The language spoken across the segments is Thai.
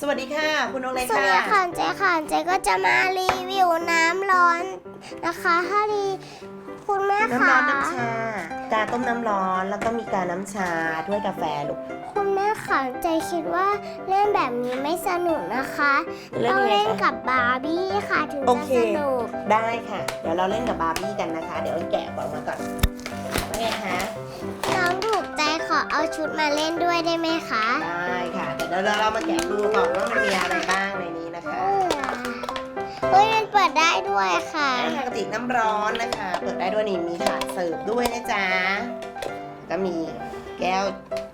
สวัสดีค่ะ คุณน้องเล็กสวัสค่ะดีค่ะเจ๊ค่ะเจ๊ก็จะมารีวิวน้ำร้อนนะคะถ้าดีคุณแม่น้ำค่ะร้อนน้ำชา กาต้มน้ำร้อนแล้วก็มีกาน้ำชาด้วยกาแฟลูก คุณแม่ค่ะเจ๊คิดว่าเล่นแบบนี้ไม่สนุกนะคะเล่นต้องยังไงเล่นคะกับบาร์บี้ค่ะถึงโอจะเค สนุกได้ค่ะ เดี๋ยวเราเล่นกับบาร์บี้กันนะคะ เดี๋ยวแกะออกมาก่อนว่า ไงคะน้องถูกใจขอเอาชุดมาเล่นด้วยได้ไหมคะ ได้ค่ะเดี๋ยวเราเรามาแกะดูก่อนว่ามันมีอะไรบ้างในนี้นะคะเฮ้ยมันเปิดได้ด้วยค่ะอ่ากระติกน้ำร้อนนะคะ เปิดได้ด้วยนี่มีถาดเสิร์ฟด้วยนะจ๊ะก็มีแก้ว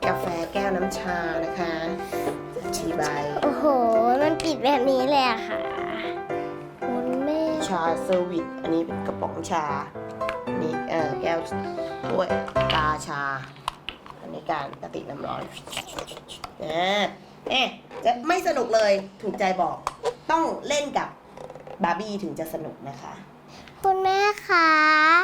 กาแฟแก้วน้ำชานะคะชีใบโอ้โห มันปิดแบบนี้เลยอะค่ะคุณแม่ชาเซอร์วิสอันนี้เป็นกระป๋องชานี่เออแก้ว ถ้วยกาชา อันนี้การกระติกน้ำร้อนอ่าเอ๊ะจะไม่สนุกเลยถูกใจบอก ต้องเล่นกับบาร์บี้ถึงจะสนุกนะคะ คุณแม่คะ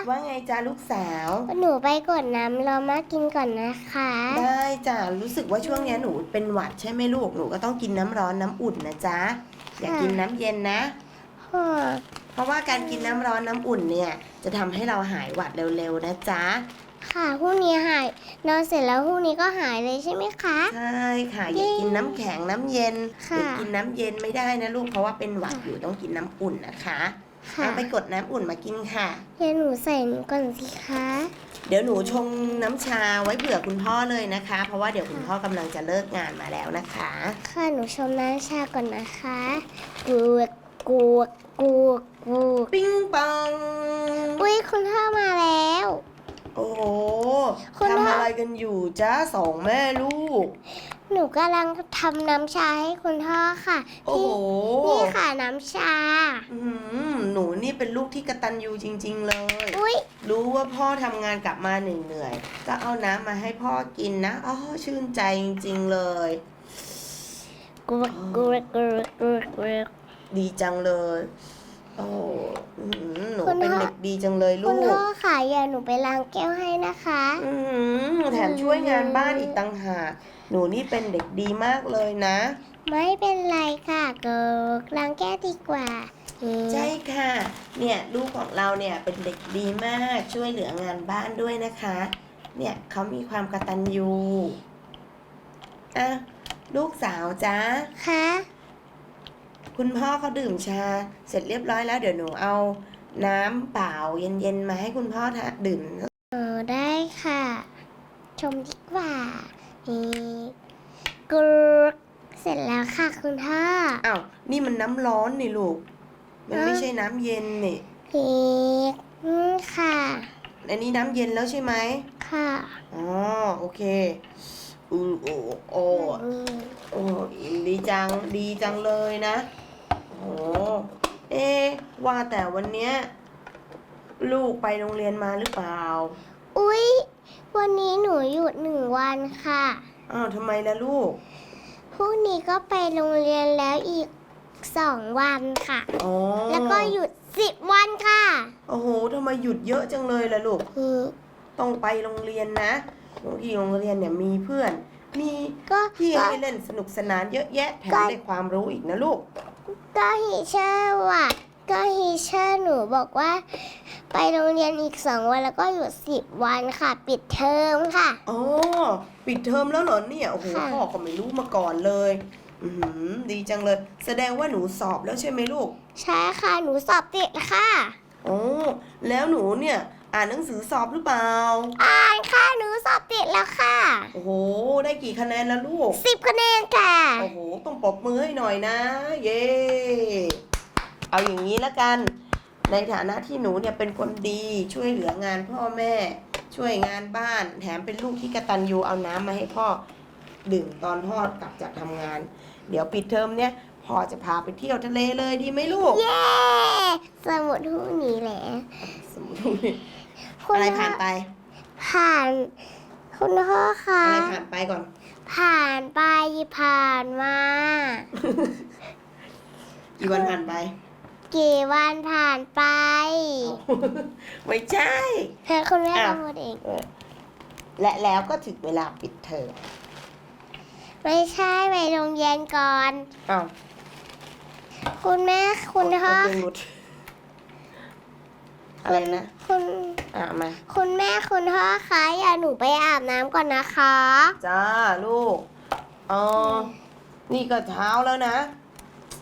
ว่าไงจ้าลูกสาว หนูไปกดน้ำรอมากินก่อนนะคะ ได้จ้ะรู้สึกว่าช่วงเนี้ยหนูเป็นหวัดใช่ไหมลูกหนูก็ต้องกินน้ำร้อนน้ำอุ่นนะจ๊ะอย่ากินน้ำเย็นนะค่ะ เพราะว่าการกินน้ำร้อนน้ำอุ่นเนี่ยจะทำให้เราหายหวัดเร็วๆนะจ๊ะ ค่ะพรุ่งนี้หายนอนเสร็จแล้วพรุ่งนี้ก็หายเลยใช่ไหมคะ ใช่ค่ะอย่ากินน้ำแข็งน้ำเย็นค่ะอย่ากินน้ำเย็นไม่ได้นะลูกเพราะว่าเป็นหวัดอยู่ต้องกินน้ำอุ่นนะคะค่ะเอาไปกดน้ำอุ่นมากินค่ะ เดี๋ยวหนูใส่หนูก่อนสิคะ เดี๋ยวหนูชงน้ำชาไว้เผื่อคุณพ่อเลยนะคะ เพราะว่าเดี๋ยวคุณพ่อกำลังจะเลิกงานมาแล้วนะคะ ค่ะหนูชมน้ำชาก่อนนะคะกูก กูกกูกกูกปิ้งปองอุ้ยคุณพ่อมาแล้ว โอ้โหคุณพ่อทำอะไรกันอยู่จ้าสองแม่ลูก หนูกำลังทำน้ำชาให้คุณพ่อค่ะโอ้โหนี่ค่ะน้ำชาอื้อหือหนูนี่เป็นลูกที่กระตันยูจริง ๆ เลย อุ้ยรู้ว่าพ่อทำงานกลับมาเหนื่อยๆก็เอาน้ำมาให้พ่อกินนะอ๋อชื่นใจจริง ๆ เลยกูกกูกกูกกูกกูก ดีจังเลย โอ้อื้อหือหนูคุณพ่อ เป็นเด็กดีจังเลยลูคุณก พ่อค่ะอย่าหนูไปล้างแก้วให้นะคะ อื้อหือแถมช่วยงานบ้านอีกต่างหาก หนูนี่เป็นเด็กดีมากเลยนะ ไม่เป็นไรค่ะเกิกล้างแก้วดีกว่าอืมใช่ค่ะ เนี่ยลูกของเราเนี่ยเป็นเด็กดีมากช่วยเหลืองานบ้านด้วยนะคะ เนี่ยเขามีความกตัญญูอะลูกสาวจ้าค่ะ คุณพ่อเขาดื่มชาเสร็จเรียบร้อยแล้วเดี๋ยวหนูเอาน้ำเปล่าเย็นๆมาให้คุณพ่อทาดื่มเออได้ค่ะ ชมดีกว่านี่กรึกเสร็จแล้วค่ะคุณพ่ออ้าวนี่มันน้ำร้อนนี่ลูก มันไม่ฮะใช่น้ำเย็นนี่พีกอืมค่ะอันนี้น้ำเย็นแล้วใช่ไหมค่ะอ๋อโอเคอือโอ้โอ้อืมโอ้ดี จังดีจังเลยนะ โอ้เอ๊ะว่าแต่วันเนี้ยลูกไปโรงเรียนมาหรือเปล่า อุ๊ย วันนี้หนูหยุดหนึ่งวันค่ะ อ้าวทำไมล่ะลูก พรุ่งนี้ก็ไปโรงเรียนแล้วอีกสองวันค่ะ อ๋อแล้วก็หยุดสิบวันค่ะ โอ้โหทำไมหยุดเยอะจังเลยล่ะลูกอืมต้องไปโรงเรียนนะบางทีโรงเรียนเนี่ยมีเพื่อน มีก็ที่ก็ให้เล่นสนุกสนานเยอะแยะแถมก็ได้ความรู้อีกนะลูก ก็ฮิเชอร์ว่ะ ก็ฮิเชอร์หนูบอกว่า ไปโรงเรียนอีกสองวันแล้วก็หยุดสิบวันค่ะ ปิดเทอมค่ะอ๋อปิดเทอมแล้วเหรอเนี่ยโอ้โหค่ะพ่อก็ไม่รู้มาก่อนเลยอือหือดีจังเลย แสดงว่าหนูสอบแล้วใช่ไหมลูก ใช่ค่ะ หนูสอบติดค่ะ โอ้ แล้วหนูเนี่ย อ่านหนังสือสอบหรือเปล่า อ่านค่ะหนูสอบติดแล้วค่ะโอ้โห ได้กี่คะแนนแล้วลูก สิบคะแนนค่ะ โอ้โห ต้องปรบมือให้หน่อยนะ เย้ เอาอย่างนี้ละกัน ในฐานะที่หนูเนี่ยเป็นคนดีช่วยเหลืองานพ่อแม่ ช่วยงานบ้าน แถมเป็นลูกที่กระตันยูเอาน้ำมาให้พ่อ ดื่มตอนพ่อกลับจากทำงาน เดี๋ยวปิดเทอมเนี่ยพ่อจะพาไปเที่ยวทะเลเลยดีไหมลูก เย้ สมุดหูหนีแหละ สมมติ คุณอะไรพ่ผ่านไป ผ่าน คุณพ่อคะอะไรผ่านไปก่อน ผ่านไปผ่านมากี่วันผ่านไป กี่วันผ่านไปไม่ใช่ให้คุณแม่อ้าวพูดเองและแล้วก็ถึงเวลาปิดเทอมไม่ใช่ไปโรงเรียนก่อนอ้าวคุณแม่คุณพ่อ กางเกงหลุด อะไรนะคุณอะมา คุณแม่คุณพ่อคะอย่าหนูไปอาบน้ำก่อนนะคะ จ้าลูกเออนี่ก็เช้าแล้วนะ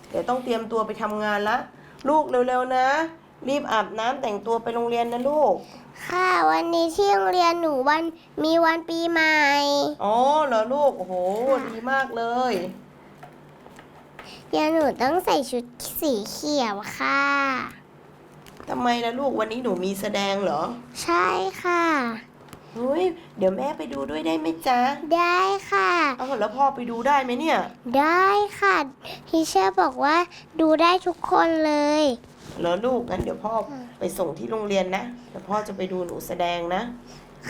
เดี๋ยวต้องเตรียมตัวไปทำงานละ ลูกเร็วๆนะ รีบอาบน้ำแต่งตัวไปโรงเรียนนะลูก ค่ะ วันนี้ที่โรงเรียนหนูวันมีวันปีใหม่ อ๋อเหรอลูก โอ้โห ดีมากเลย เดี๋ยวหนูต้องใส่ชุดสีเขียวค่ะ ทำไมล่ะลูกวันนี้หนูมีแสดงเหรอใช่ค่ะ เฮ้ยเดี๋ยวแม่ไปดูด้วยได้ไหมจ๊ะได้ค่ะ เอาแล้วพ่อไปดูได้ไหมเนี่ย ได้ค่ะทีเชอร์บอกว่าดูได้ทุกคนเลย เหรอลูกงั้นเดี๋ยวพ่อไปส่งที่โรงเรียนนะเดี๋ยวพ่อจะไปดูหนูแสดงนะ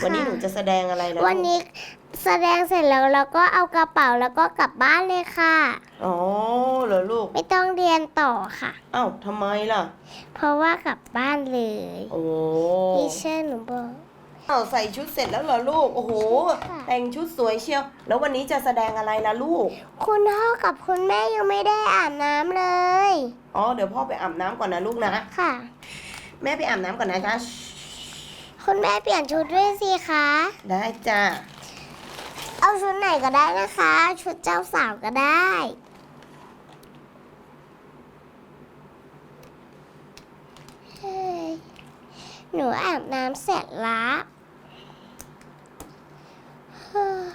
วันนี้หนูจะแสดงอะไรล่ะลูกวันนี้ แสดงเสร็จแล้วเราก็เอากระเป๋าแล้วก็กลับบ้านเลยค่ะ อ๋อเหรอลูกไม่ต้องเรียนต่อค่ะ เอ้าทำไมล่ะ เพราะว่ากลับบ้านเลยโอ้ทีเชอร์หนูบอก เอ้าใส่ชุดเสร็จแล้วเหรอลูก โอ้โหค่ะ แต่งชุดสวยเชียว แล้ววันนี้จะแสดงอะไรล่ะลูก คุณพ่อกับคุณแม่ยังไม่ได้อาบน้ำเลย อ๋อเดี๋ยวพ่อไปอาบน้ำก่อนนะลูกนะ ค่ะ แม่ไปอาบน้ำก่อนนะจ๊ะคุณแม่เปลี่ยนชุดด้วยสิคะ ได้จ้ะ เอาชุดไหนก็ได้นะคะ ชุดเจ้าสาวก็ได้เฮ้ยหนูอาบน้ำเสร็จละเฮ้ย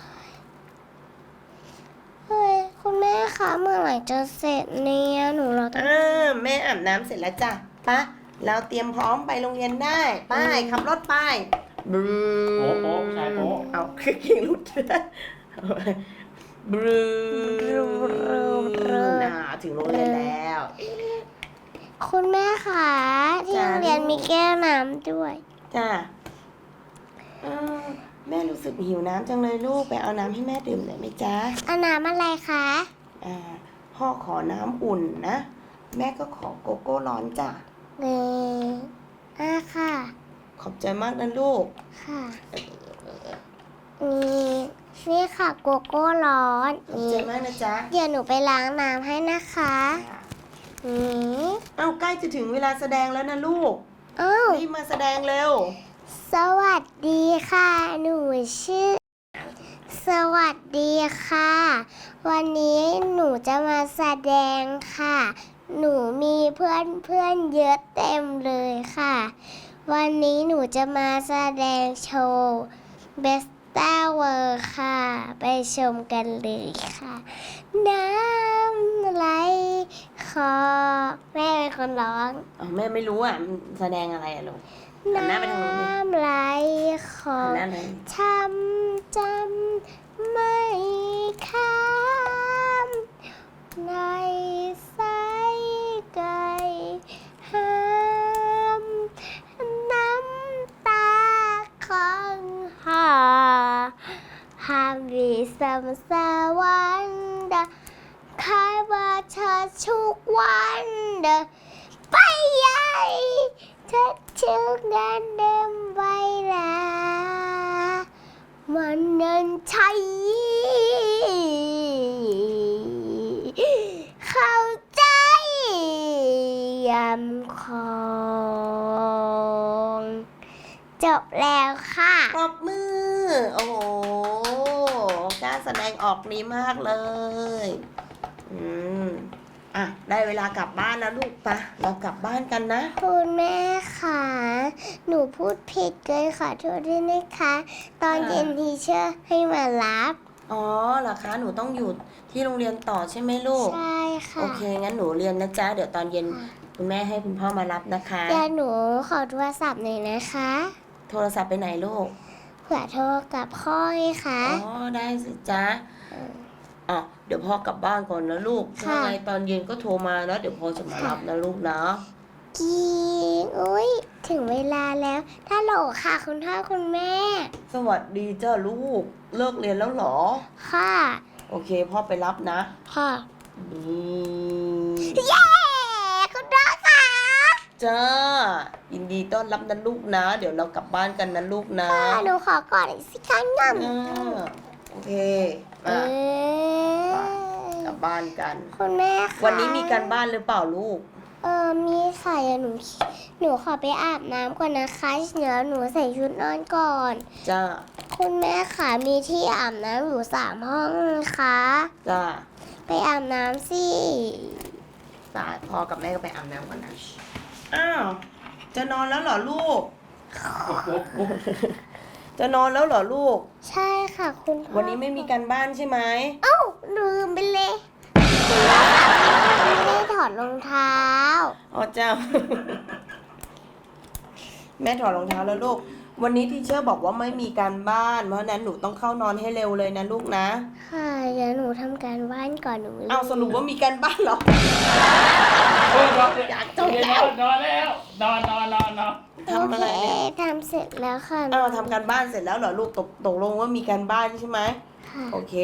เฮ้ย คุณแม่คะเมื่อไหร่จะเสร็จเนี่ยหนูรอตั้งอ่าแม่อาบน้ำเสร็จแล้วจ้ะไปะเราเตรียมพร้อมไปโรงเรียนได้ ไปขับรถไป บรูโป๊ะโป๊ะชายโป๊ะ เอาคือเก่งรุดบรูน่าถึงโรงเรียนแล้ว คุณแม่คะที่โรงเรียนมีแก้วน้ำด้วย จ้ะเออแม่รู้สึกหิวน้ำจังเลยลูก ไปเอาน้ำให้แม่ดื่มหน่อยไหมจ๊ะ เอาน้ำอะไรคะ อ่า พ่อขอน้ำอุ่นนะ แม่ก็ขอโกโก้ร้อนจ้ะนี่อ่าค่ะ ขอบใจมากนะลูก ค่ะ นี่นี่ค่ะโกโก้ร้อนขอบนี่ใจมากนะจ๊ะเดี๋ยวหนูไปล้างน้ำให้นะคะนี่เอ้าใกล้จะถึงเวลาแสดงแล้วนะลูกอ้าวรีบมาแสดงเร็ว สวัสดีค่ะ หนูชื่อ สวัสดีค่ะ วันนี้หนูจะมาแสดงค่ะ หนูมีเพื่อนเพื่อนๆเยอะเต็มเลยค่ะ วันนี้หนูจะมาแสดงโชว์ Best Star World ค่ะ ไปชมกันเลยค่ะ น้ำไหลคอแม่เป็นคนร้อง อ๋อแม่ไม่รู้อะมันแสดงอะไรอะลูก หันหน้าไปทางนู้นดิ น้ำไหลคอ หันหน้าเลยทำจำไม่ข้ามในสายไกลห้ามน้ำตาของหาห้าม วิสมสวรรค์ดาคายว่าเธอทุกวันเดไปใหญ่เธอถึงแดนเดิมไว้ลามันนันใช่เข้าใจยำของจบแล้วค่ะ ปรบมือ โอ้โห งออกดีมากเลย อืมอะ ได้เวลากลับบ้านแล้วลูกปะเรากลับบ้านกันนะ คุณแม่ค่ะ หนูพูดผิดเกินขอโทษด้วยนะคะ ตอนค่ะเย็นทีเชอร์ให้มารับ อ๋อเหรอคะ หนูต้องอยู่ที่โรงเรียนต่อใช่ไหมลูก ใช่ค่ะ โอเค งั้นหนูเรียนนะจ๊ะ เดี๋ยวตอนเย็นค่ะคุณแม่ให้คุณพ่อมารับนะคะ เดี๋ยวหนูขอโทรศัพท์หน่อยนะคะ โทรศัพท์ไปไหนลูก เผื่อโทรกับพ่อไงคะ อ๋อได้สิจ๊ะอ๋อเดี๋ยวพ่อกลับบ้านก่อนนะลูกค่ะถ้าไงตอนเย็นก็โทรมาแล้วเดี๋ยวพ่อจะมารับนะลูกนะ กีอุ้ยถึงเวลาแล้วถ้าโหลค่ะ คุณพ่อคุณแม่ สวัสดีจ้าลูก เลิกเรียนแล้วเหรอ ค่ะ โอเคพ่อไปรับนะค่ะ นี่ เย้คุณพ่อค่ะ จ้า ยินดีต้อนรับนะลูกนะ เดี๋ยวเรากลับบ้านกันนะลูกนะค่ะหนูขอกอดอีกสิคะงอ่าโอโอเคเอมาอกลับบ้านกัน คุณแม่คะวันนี้มีการบ้านหรือเปล่าลูก เออมีค่ะเดี๋ยวหนูหนูขอไปอาบน้ำก่อนนะคะเดี๋ยวหนูใส่ชุดนอนก่อน จ้า คุณแม่ค่ะมีที่อาบน้ำอยู่สามห้องนะคะ จ้าไปอาบน้ำสิ ตายพ่อกับแม่ก็ไปอาบน้ำก่อนนะ อ้าว จะนอนแล้วเหรอลูก จะนอนแล้วเหรอลูก ใช่ค่ะคุณพ่อวันนี้ไม่มีการบ้านใช่ไหมเอ้าลืมไปเลยไม่ได้ถอดรองเท้า อ๋อจ้า แม่ถอดรองเท้าแล้วลูก วันนี้ทีเชอร์บอกว่าไม่มีการบ้าน เพราะฉะนั้นหนูต้องเข้านอนให้เร็วเลยนะลูกนะ ค่ะเดี๋ยวหนูทำการบ้านก่อนหนูลืมเอาสรุปว่ามีการบ้านเหรอ โอ้ยนอนอยากจบนแล้อวนนอนแล้ว นอนนอนนอนนอนทำอะไรเนี่ยโอคทำเสร็จแล้วค่ะอ้าวทำการบ้านเสร็จแล้วเหรอลูกตกตกลงว่ามีการบ้านใช่ไหมค่ะโอเค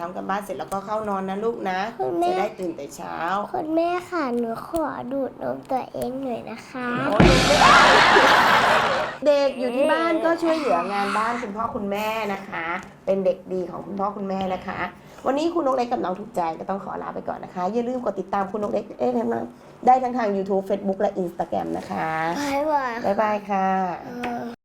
ทำการบ้านเสร็จแล้วก็เข้านอนนะลูกนะ คุณแม่จะได้ตื่นแต่เช้าคุณแม่ค่ะหนูขอดูดนมตัวเองหน่อยนะคะ โอ้ยเด็กอยู่ที่บ้านก็ช่วยเหลืองานบ้านคุณพ่อคุณแม่นะคะ เป็นเด็กดีของคุณพ่อคุณแม่นะคะ วันนี้คุณนกเล็กกับน้องถูกใจก็ต้องขอลาไปก่อนนะคะ อย่าลืมกดติดตามคุณนกเล็กเอ๊ะทางนั้นได้ทั้งทาง YouTube Facebook และ Instagram นะคะบายบาย บ๊ายบายค่ะเออ